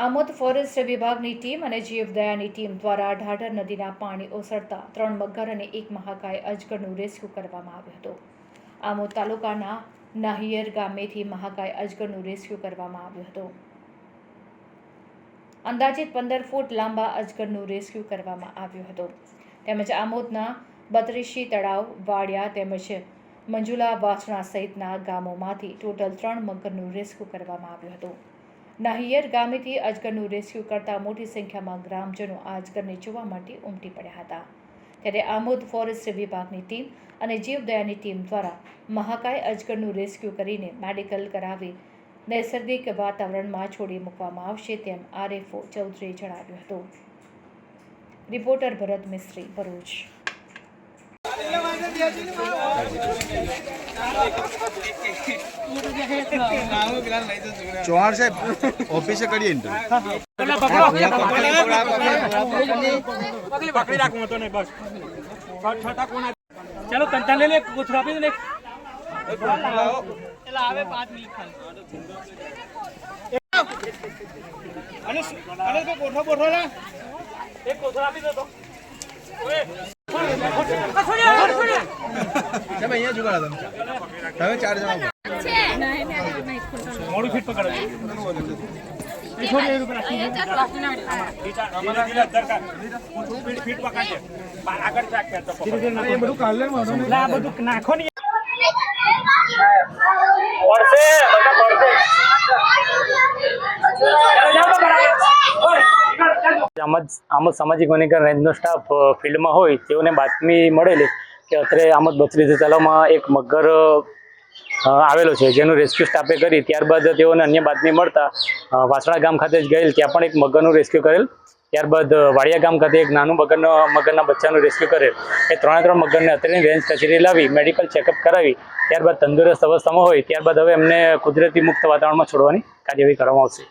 Amod forest વિભાગની team અને જીવદયાની team દ્વારા ઢાઢર નદીના પાણી ઓસરતા ત્રણ મગર અને એક મહાકાય અજગરનું રેસ્ક્યુ કરવામાં આવ્યું હતું. આમોદ તાલુકાના નાહિયર ગામેથી મહાકાય અજગરનું રેસ્ક્યુ કરવામાં આવ્યું હતું. અંદાજિત પંદર ફૂટ લાંબા અજગરનું રેસ્ક્યુ કરવામાં આવ્યું હતું. તેમજ આમોદના બત્રીસી તળાવ, વાડિયા તેમજ મંજુલા વાસણા સહિતના ગામોમાંથી ટોટલ ત્રણ મગરનું રેસ્ક્યુ કરવામાં આવ્યું હતું. નાહિયર ગામેથી અજગરનું રેસ્ક્યુ કરતા મોટી સંખ્યામાં ગ્રામજનો આ અજગરને જોવા માટે ઉમટી પડ્યા હતા. ત્યારે આમોદ ફોરેસ્ટ વિભાગની ટીમ અને જીવદયાની ટીમ દ્વારા મહાકાય અજગરનું રેસ્ક્યુ કરીને મેડિકલ કરાવી નૈસર્ગિક વાતાવરણમાં છોડી મૂકવામાં આવશે તેમ આરએફઓ ચૌધરીએ જણાવ્યું હતું. રિપોર્ટર ભરત મિસ્ત્રી ભરૂચ. ચૌહાણ સાહેબ ઓફિસે કરીએ ચાલો તંતા લઈ લે કોથળો આપી દે ને અને અને તો કોઠો કોઠો લે એક કોથળો આપી દો તો સાહેબ અહીંયા જુગાડો તમે. તમે ચાર જણા. મોડું ફીટ પકડો. ફીટ પકડજે આગળ ચાક કરતો એ બધું કાલે આ બધું નાખો ને. આમ જ આમ જ સામાજિક વનીકરણ રેન્જનો સ્ટાફ ફિલ્ડમાં હોય તેઓને બાતમી મળેલી. કે અત્રે આમદ બત્રીસ તલાવમાં એક મગર આવેલો છે, જેનું રેસ્ક્યુ સ્ટાફે કરી. ત્યારબાદ તેઓને અન્ય બાતમી મળતા વાસણા ગામ ખાતે જ ગયેલ. ત્યાં પણ એક મગરનું રેસ્ક્યુ કરેલ. ત્યારબાદ વાડિયા ગામ ખાતે એક નાનું મગરનો, મગરના બચ્ચાનું રેસ્ક્યુ કરેલ. એ ત્રણે ત્રણ મગરને અત્રેની રેન્જ કચેરી લાવી મેડિકલ ચેકઅપ કરાવી. ત્યારબાદ તંદુરસ્ત અવસ્થામાં હોય. ત્યારબાદ હવે એમને કુદરતી મુક્ત વાતાવરણમાં છોડવાની કાર્યવાહી કરવામાં આવશે.